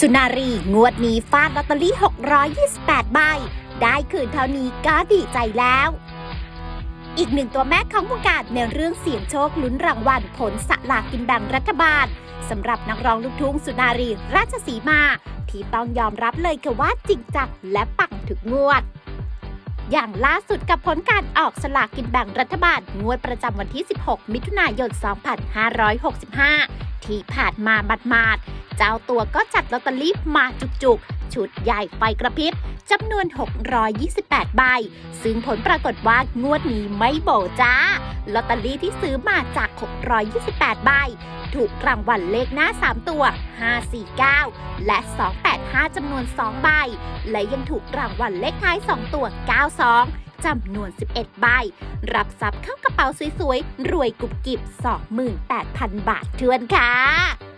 สุนารี งวดนี้ฟาดลอตเตอรี่ 628 ใบ ได้คืนเท่านี้ก็ดีใจแล้ว อีกหนึ่งตัวแม่ของวงการในเรื่องเสี่ยงโชคลุ้นรางวัลผลสลากกินแบ่งรัฐบาลสำหรับนักร้องลูกทุ่งสุนารีราชสีมา ที่ต้องยอมรับเลยค่ะว่าจริงจังและปังถึกงวดอย่างล่าสุดกับผลการออกสลากกินแบ่งรัฐบาล งวดประจำวันที่ 16 มิถุนายน 2565 ที่ผ่านมาหมาด เจ้าตัวก็จัดลอตเตอรี่มาจุกๆ ชุดใหญ่ไฟกระพริบจำนวน 628 ใบ ซึ่งผลปรากฏว่างวดนี้ไม่โบจ้า ลอตเตอรี่ที่ซื้อมาจาก 628 ใบ ถูกรางวัลเลขหน้า 3 ตัว 549 และ 285 จำนวน 2 ใบ และยังถูกรางวัลเลขท้าย 2 ตัว 92จำนวน 11 ใบ รับทรัพย์เข้ากระเป๋าสวยๆ รวยกุบกิบ 28,000 บาททวนค่ะ